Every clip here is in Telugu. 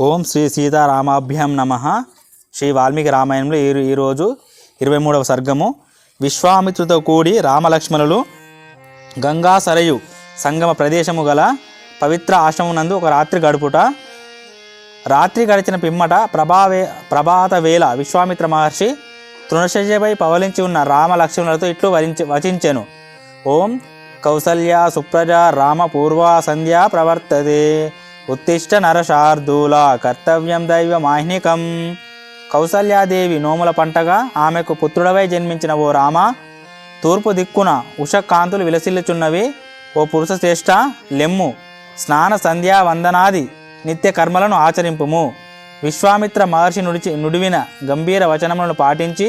ఓం శ్రీ సీతారామాభ్యాం నమ. శ్రీ వాల్మీకి రామాయణంలో ఈ ఈరోజు ఇరవై మూడవ సర్గము. విశ్వామిత్రుతో కూడి రామలక్ష్మణులు గంగా సరయు సంగమ ప్రదేశము గల పవిత్ర ఆశ్రమం ఒక రాత్రి గడుపుట. రాత్రి గడిచిన పిమ్మట ప్రభావే ప్రభాత వేళ విశ్వామిత్ర మహర్షి తృణశయ్యపై పవలించి ఉన్న రామ లక్ష్మణులతో ఇట్లు వరించి వచించెను. ఓం కౌసల్య సుప్రజ రామ పూర్వ సంధ్య ప్రవర్తతే. ఉత్తిష్ట నరశార్దూల కర్తవ్యం దైవ మాహ్నికం కౌసల్యాదేవి నోముల పంటగా ఆమెకు పుత్రుడవై జన్మించిన ఓ రామ తూర్పు దిక్కున ఉషకాంతులు విలసిల్లుచున్నవి. ఓ పురుష శ్రేష్ఠ లెమ్ము స్నాన సంధ్యా వందనాది నిత్య కర్మలను ఆచరింపుము. విశ్వామిత్ర మహర్షి నుడిచి నుడివిన గంభీర వచనములను పాటించి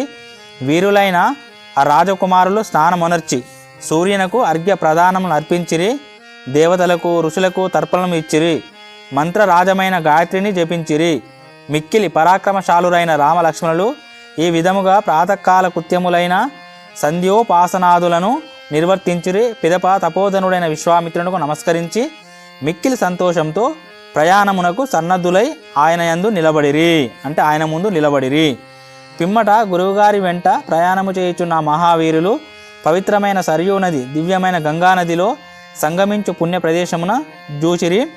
వీరులైన ఆ రాజకుమారులు స్నానమొనర్చి సూర్యునకు అర్ఘ్య ప్రదానమును అర్పించిరి దేవతలకు ఋషులకు తర్పణం ఇచ్చిరి. మంత్రరాజమైన గాయత్రిని జపించిరి. మిక్కిలి పరాక్రమశాలురైన రామలక్ష్మణులు ఈ విధముగా ప్రాతకాల కృత్యములైన సంధ్యోపాసనాదులను నిర్వర్తించిరి. పిదప తపోధనుడైన విశ్వామిత్రునకు నమస్కరించి మిక్కిలి సంతోషంతో ప్రయాణమునకు సన్నద్ధులై ఆయన యందు నిలబడిరి. అంటే ఆయన ముందు నిలబడిరి. పిమ్మట గురువుగారి వెంట ప్రయాణము చేయుచున్న మహావీరులు పవిత్రమైన సరియు నది దివ్యమైన గంగా నదిలో సంగమించు పుణ్య ప్రదేశమున జూచిరి.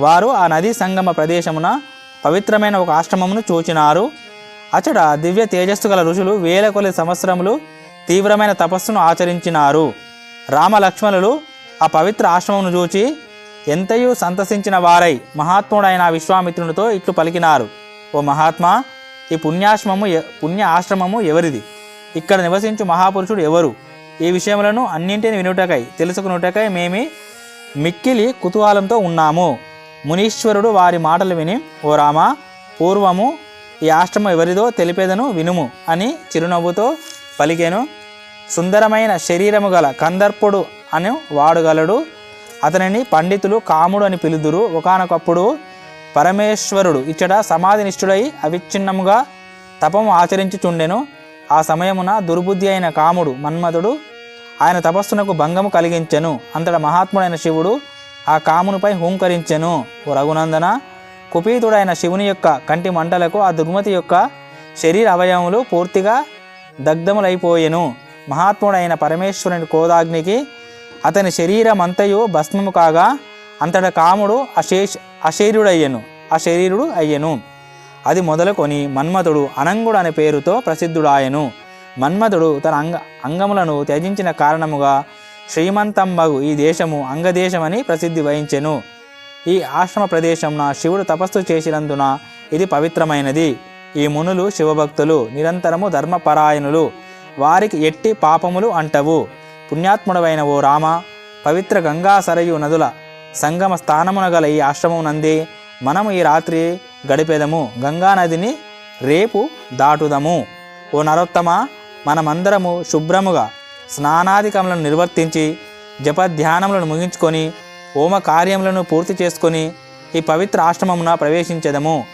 వారు ఆ నది సంగమ ప్రదేశమున పవిత్రమైన ఒక ఆశ్రమమును చూచినారు. అచట దివ్య తేజస్సు గల ఋషులు వేల కొలది సంవత్సరములు తీవ్రమైన తపస్సును ఆచరించినారు. రామలక్ష్మణులు ఆ పవిత్ర ఆశ్రమమును చూచి ఎంతయూ సంతసించిన వారై మహాత్ముడైన విశ్వామిత్రునితో ఇట్లు పలికినారు. ఓ మహాత్మా ఈ పుణ్యాశ్రమము పుణ్య ఆశ్రమము ఎవరిది? ఇక్కడ నివసించు మహాపురుషుడు ఎవరు? ఈ విషయములను అన్నింటిని వినుటకై తెలుసుకునుటకై మేమి మిక్కిలి కుతూహలంతో ఉన్నాము. మునీశ్వరుడు వారి మాటలు విని ఓ రామ పూర్వము ఈ ఆశ్రమం ఎవరిదో తెలిపేదను వినుము అని చిరునవ్వుతో పలికెను. సుందరమైన శరీరము గల కందర్పుడు అని వాడుగలడు అతనిని పండితులు కాముడు అని పిలుదురు. ఒకానొకప్పుడు పరమేశ్వరుడు ఇచ్చట సమాధినిష్ఠుడై అవిచ్ఛిన్నముగా తపము ఆచరించుచుండెను. ఆ సమయమున దుర్బుద్ధి అయిన కాముడు మన్మధుడు ఆయన తపస్సునకు భంగము కలిగించెను. అంతట మహాత్ముడైన శివుడు ఆ కామునిపై హూంకరించెను. ఓ రఘునందన కుపీతుడైన శివుని యొక్క కంటి మంటలకు ఆ దుర్మతి యొక్క శరీర అవయవములు పూర్తిగా దగ్ధములైపోయెను. మహాత్ముడైన పరమేశ్వరుని కోదాగ్నికి అతని శరీరమంతయు భస్మము కాగా అంతట కాముడు అశేష్ అశరీరుడయ్యను అశరీరుడు అయ్యను. అది మొదలుకొని మన్మథుడు అనంగుడు అనే పేరుతో ప్రసిద్ధుడాయను. మన్మథుడు తన అంగ అంగములను త్యజించిన కారణముగా శ్రీమంతంబగు ఈ దేశము అంగదేశమని ప్రసిద్ధి వహించెను. ఈ ఆశ్రమ ప్రదేశంన శివుడు తపస్సు చేసినందున ఇది పవిత్రమైనది. ఈ మునులు శివభక్తులు నిరంతరము ధర్మపరాయణులు వారికి ఎట్టి పాపములు అంటవు. పుణ్యాత్ముడవైన ఓ రామ పవిత్ర గంగా సరయు నదుల సంగమ స్థానమున గల ఈ ఆశ్రమం మనము ఈ రాత్రి గడిపేదము. గంగా నదిని రేపు దాటుదము. ఓ నరోత్తమ మనమందరము శుభ్రముగా స్నానాధికములను నిర్వర్తించి జపధ్యానములను ముగించుకొని హోమ కార్యములను పూర్తి చేసుకొని ఈ పవిత్ర ఆశ్రమమున ప్రవేశించెదము.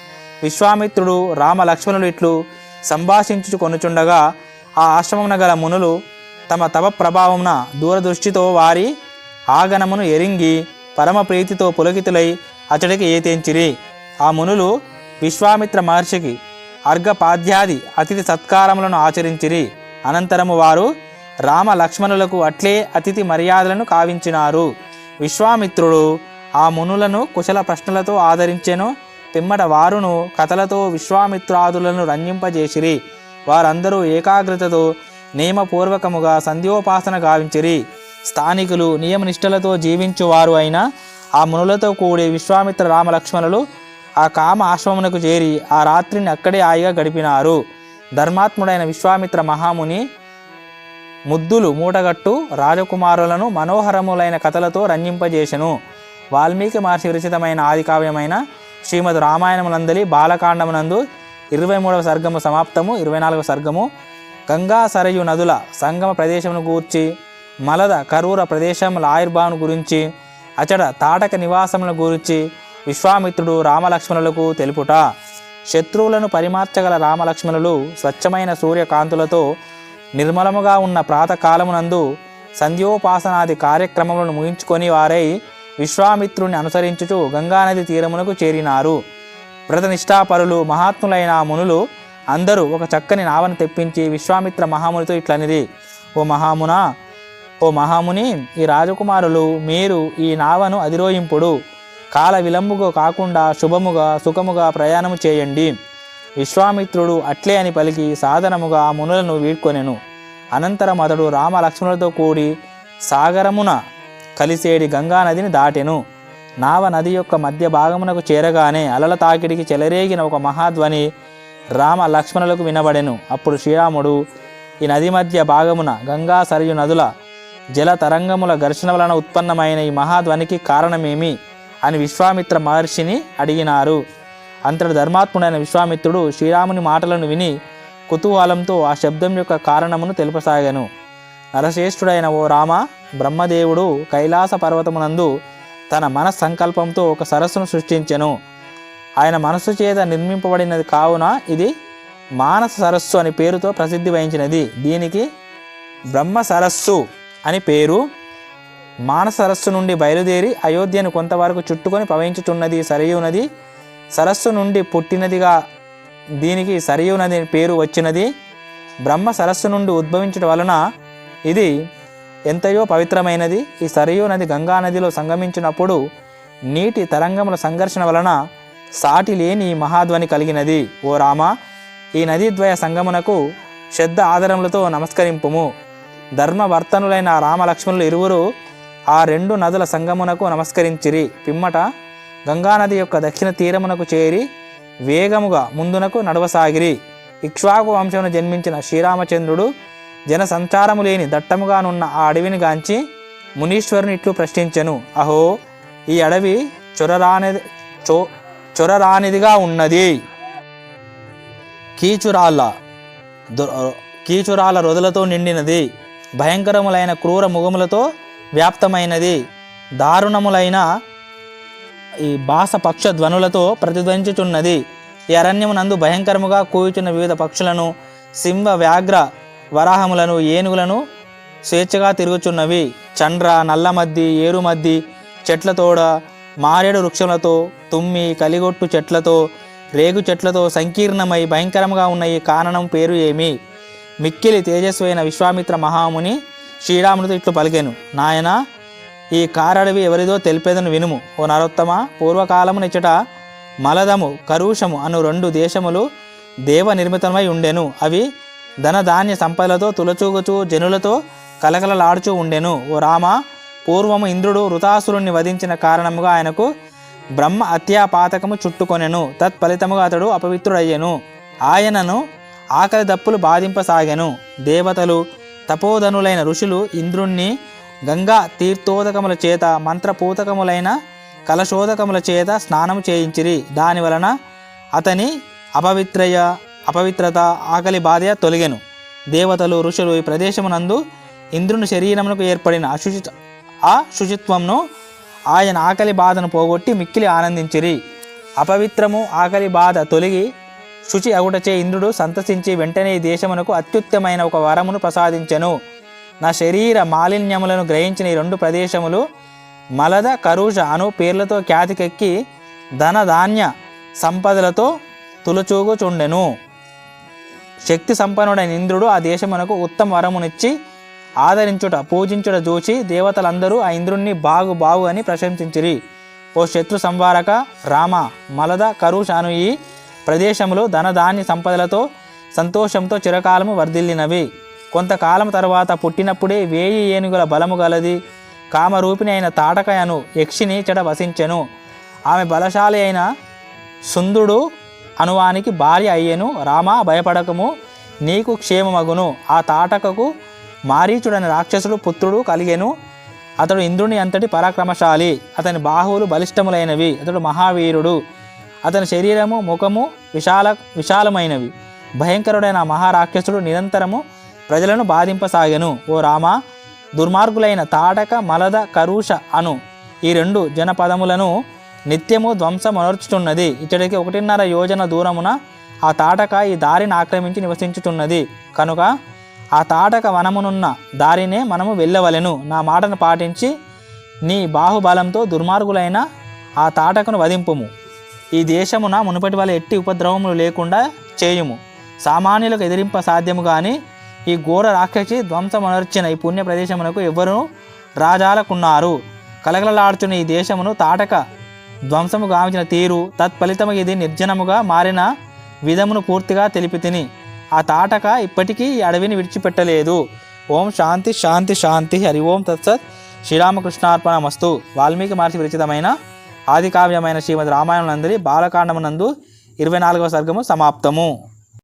విశ్వామిత్రుడు రామ లక్ష్మణులు ఇట్లు సంభాషించుకొనుచుండగా ఆ ఆశ్రమమున గల మునులు తమ తవ ప్రభావమున దూరదృష్టితో వారి ఆగనమును ఎరింగి పరమ ప్రీతితో పులకితులై అతడికి ఏతేంచిరి. ఆ మునులు విశ్వామిత్ర మహర్షికి అర్ఘపాద్యాది అతిథి సత్కారములను ఆచరించిరి. అనంతరము వారు రామ లక్ష్మణులకు అట్లే అతిథి మర్యాదలను కావించినారు. విశ్వామిత్రుడు ఆ మునులను కుశల ప్రశ్నలతో ఆదరించెను. పిమ్మట వారును కథలతో విశ్వామిత్రాదులను రంజింపజేసిరి. వారందరూ ఏకాగ్రతతో నియమపూర్వకముగా సంధ్యోపాసన గావించిరి. స్థానికులు నియమనిష్టలతో జీవించువారు అయిన ఆ మునులతో కూడి విశ్వామిత్ర రామలక్ష్మణులు ఆ కామ ఆశ్రమమునకు చేరి ఆ రాత్రిని అక్కడే హాయిగా గడిపినారు. ధర్మాత్ముడైన విశ్వామిత్ర మహాముని ముద్దులు మూటగట్టు రాజకుమారులను మనోహరములైన కథలతో రంజింపజేసెను వాల్మీకి మహర్షి విరచితమైన ఆది కావ్యమైన శ్రీమద్ రామాయణమునందలి బాలకాండమునందు ఇరవై మూడవ సర్గము సమాప్తము ఇరవై నాలుగవ సర్గము గంగా సరయు నదుల సంగమ ప్రదేశమును గూర్చి మలద కరూర ప్రదేశముల ఆయుర్భావం గురించి అచడ తాటక నివాసముల గురించి విశ్వామిత్రుడు రామలక్ష్మణులకు తెలుపుట. శత్రువులను పరిమార్చగల రామలక్ష్మణులు స్వచ్ఛమైన సూర్యకాంతులతో నిర్మలముగా ఉన్న ప్రాతకాలమునందు సంధ్యోపాసనాది కార్యక్రమములను ముగించుకొని వారై విశ్వామిత్రుని అనుసరించుచు గంగానది తీరమునకు చేరినారు. వ్రతనిష్టాపరులు మహాత్ములైన మునులు అందరూ ఒక చక్కని నావను తెప్పించి విశ్వామిత్ర మహామునితో ఇట్లనిది ఓ మహామున ఓ మహాముని ఈ రాజకుమారులు మీరు ఈ నావను అధిరోహింపుడు. కాల విలంబుగా కాకుండా శుభముగా సుఖముగా ప్రయాణము చేయండి. విశ్వామిత్రుడు అట్లే అని పలికి సాధనముగా ఆ మునులను వీడ్కొనెను. అనంతరం అతడు రామ లక్ష్మణులతో కూడి సాగరమున కలిసేడి గంగా నదిని దాటెను. నావ నది యొక్క మధ్య భాగమునకు చేరగానే అలల తాకిడికి చెలరేగిన ఒక మహాధ్వని రామ లక్ష్మణులకు వినబడెను. అప్పుడు శ్రీరాముడు ఈ నది మధ్య భాగమున గంగా సరియు నదుల జల తరంగముల ఘర్షణ వలన ఉత్పన్నమైన ఈ మహాధ్వనికి కారణమేమి? అని విశ్వామిత్ర మహర్షిని అడిగినారు. అంతటి ధర్మాత్ముడైన విశ్వామిత్రుడు శ్రీరాముని మాటలను విని కుతూహలంతో ఆ శబ్దం యొక్క కారణమును తెలుపసాగాను. నరశ్రేష్ఠుడైన ఓ రామ బ్రహ్మదేవుడు కైలాస పర్వతమునందు తన మన సంకల్పంతో ఒక సరస్సును సృష్టించెను. ఆయన మనస్సు చేత నిర్మింపబడినది కావున ఇది మానస సరస్సు అని పేరుతో ప్రసిద్ధి వహించినది. దీనికి బ్రహ్మ సరస్సు అని పేరు. మానస సరస్సు నుండి బయలుదేరి అయోధ్యను కొంతవరకు చుట్టుకొని ప్రవహించుచున్నది సరియునది సరస్సు నుండి పుట్టినదిగా దీనికి సరియు నది పేరు వచ్చినది. బ్రహ్మ సరస్సు నుండి ఉద్భవించడం వలన ఇది ఎంతయో పవిత్రమైనది. ఈ సరియు నది గంగా నదిలో సంగమించినప్పుడు నీటి తరంగముల సంఘర్షణ వలన సాటి లేని మహాధ్వని కలిగినది. ఓ రామ ఈ నదీద్వయ సంగమునకు శ్రద్ధ ఆదరములతో నమస్కరింపుము. ధర్మవర్తనులైన రామలక్ష్మణులు ఇరువురు ఆ రెండు నదుల సంగమునకు నమస్కరించిరి. పిమ్మట గంగానది యొక్క దక్షిణ తీరమునకు చేరి వేగముగా ముందునకు నడవసాగిరి. ఇక్ష్వాకు వంశమును జన్మించిన శ్రీరామచంద్రుడు జన సంచారము లేని దట్టముగానున్న ఆ అడవిని గాంచి మునీశ్వరుని ఇట్లు ప్రశ్నించెను. అహో ఈ అడవి చొరరానిది చో చొరరానిదిగా ఉన్నది. కీచురాళ్ళ దు- కీచురాల రొదలతో నిండినది. భయంకరములైన క్రూర ముఖములతో వ్యాప్తమైనది. దారుణములైన ఈ బాస పక్ష ధ్వనులతో ప్రతిధ్వనించుచున్నది. ఈ అరణ్యమునందు భయంకరముగా కూయుచున్న వివిధ పక్షులను సింహ వ్యాఘ్ర వరాహములను ఏనుగులను స్వేచ్ఛగా తిరుగుచున్నవి. చండ్ర నల్లమద్ది ఏరుమద్ది చెట్లతోడ మారేడు వృక్షములతో తుమ్మి కలిగొట్టు చెట్లతో రేగు చెట్లతో సంకీర్ణమై భయంకరంగా ఉన్న ఈ కారణం పేరు ఏమి? మిక్కిలి తేజస్వైన విశ్వామిత్ర మహాముని శ్రీరామునితో ఇట్లు పలికెను. నాయన ఈ కారడవి ఎవరిదో తెలిపేదను వినుము. ఓ నరోత్తమ పూర్వకాలమునిచ్చట మలదము కరుషము అను రెండు దేశములు దేవ నిర్మితమై ఉండెను. అవి ధనధాన్య సంపదలతో తులచూగుచూ జనులతో కలకలలాడుచూ ఉండెను. ఓ రామ పూర్వము ఇంద్రుడు వృతాసురుణ్ణి వధించిన కారణముగా ఆయనకు బ్రహ్మ అత్యాపాతకము చుట్టుకొనెను. తత్ఫలితముగా అతడు అపవిత్రుడయ్యెను. ఆయనను ఆకలి దప్పులు బాధింపసాగెను. దేవతలు తపోధనులైన ఋషులు ఇంద్రుణ్ణి గంగా తీర్థోదకముల చేత మంత్రపూతకములైన కలశోదకముల చేత స్నానము చేయించిరి. దాని వలన అతని అపవిత్రయ అపవిత్రత ఆకలి బాధ తొలగెను. దేవతలు ఋషులు ఈ ప్రదేశమునందు ఇంద్రుని శరీరమునకు ఏర్పడిన అశుచి ఆ శుచిత్వంను ఆయన ఆకలి బాధను పోగొట్టి మిక్కిలి ఆనందించిరి. అపవిత్రము ఆకలి బాధ తొలగి శుచి అగుటచే ఇంద్రుడు సంతసించి వెంటనే ఈ దేశమునకు అత్యుత్తమైన ఒక వరమును ప్రసాదించెను. నా శరీర మాలిన్యములను గ్రహించిన ఈ రెండు ప్రదేశములు మలద కరుష అను పేర్లతో ఖ్యాతికెక్కి ధన ధాన్య సంపదలతో తులచూగుచుండెను. శక్తి సంపన్నుడైన ఇంద్రుడు ఆ దేశమునకు ఉత్తమ వరమునిచ్చి ఆదరించుట పూజించుట చూచి దేవతలందరూ ఆ ఇంద్రుణ్ణి బాగు బాగు అని ప్రశంసించిరి. ఓ శత్రు సంవారక రామ మలద కరుష అను ఈ ప్రదేశములు ధనధాన్య సంపదలతో సంతోషంతో చిరకాలము వర్ధిల్లినవి. కొంతకాలం తర్వాత పుట్టినప్పుడే వేయి ఏనుగుల బలము గలది. కామరూపిణి అయిన తాటకయను యక్షిని చెడ వసించెను. ఆమె బలశాలి అయిన సుందుడు అనువానికి భార్య అయ్యెను. రామా భయపడకము నీకు క్షేమమగును. ఆ తాటకకు మారీచుడని రాక్షసుడు పుత్రుడు కలిగెను. అతడు ఇంద్రుని అంతటి పరాక్రమశాలి. అతని బాహువులు బలిష్టములైనవి. అతడు మహావీరుడు. అతని శరీరము ముఖము విశాల విశాలమైనవి. భయంకరుడైన మహారాక్షసుడు నిరంతరము ప్రజలను బాధింపసాగెను. ఓ రామ దుర్మార్గులైన తాటక మలద కరుష అను ఈ రెండు జనపదములను నిత్యము ధ్వంసమనర్చుచున్నది. ఇతడికి ఒకటిన్నర యోజన దూరమున ఆ తాటక ఈ దారిని ఆక్రమించి నివసించుచున్నది. కనుక ఆ తాటక వనమునున్న దారినే మనము వెళ్ళవలెను. నా మాటను పాటించి నీ బాహుబలంతో దుర్మార్గులైన ఆ తాటకను వధింపుము. ఈ దేశమున మునుపటి వల్ల ఎట్టి ఉపద్రవములు లేకుండా చేయుము. సామాన్యులకు ఎదిరింప సాధ్యము కానీ ఈ ఘోర రాక్షసి ధ్వంసమనర్చిన ఈ పుణ్య ప్రదేశమునకు ఎవరు రాజాలకున్నారు? కలగలలాడుచున్న ఈ దేశమును తాటక ధ్వంసము గావించిన తీరు తత్ఫలితము ఇది నిర్జనముగా మారిన విధమును పూర్తిగా తెలిపి తిని ఆ తాటక ఇప్పటికీ ఈ అడవిని విడిచిపెట్టలేదు. ఓం శాంతి శాంతి శాంతి. హరి ఓం తత్సత్. శ్రీరామకృష్ణార్పణ మస్తు వాల్మీకి మహర్షి విరచితమైన ఆది కావ్యమైన శ్రీమద్ రామాయణం నందరి బాలకాండమునందు ఇరవై నాలుగవ సర్గము సమాప్తము.